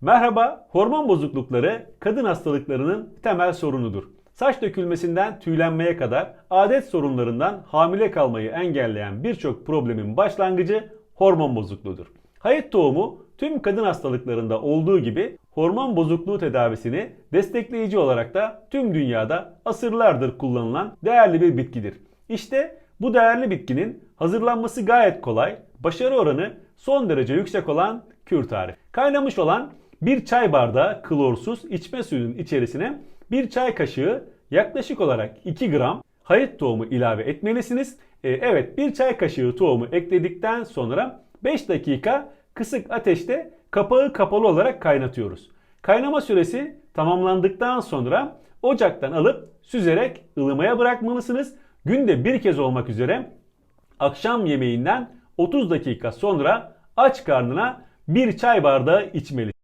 Merhaba, hormon bozuklukları kadın hastalıklarının temel sorunudur. Saç dökülmesinden tüylenmeye kadar adet sorunlarından hamile kalmayı engelleyen birçok problemin başlangıcı hormon bozukluğudur. Hayıt tohumu tüm kadın hastalıklarında olduğu gibi hormon bozukluğu tedavisini destekleyici olarak da tüm dünyada asırlardır kullanılan değerli bir bitkidir. İşte bu değerli bitkinin hazırlanması gayet kolay, başarı oranı son derece yüksek olan kür tarifi. Kaynamış olan bir çay bardağı klorsuz içme suyunun içerisine bir çay kaşığı yaklaşık olarak 2 gram hayıt tohumu ilave etmelisiniz. Ee, evet bir çay kaşığı tohumu ekledikten sonra 5 dakika kısık ateşte kapağı kapalı olarak kaynatıyoruz. Kaynama süresi tamamlandıktan sonra ocaktan alıp süzerek ılımaya bırakmalısınız. Günde bir kez olmak üzere akşam yemeğinden 30 dakika sonra aç karnına bir çay bardağı içmeli.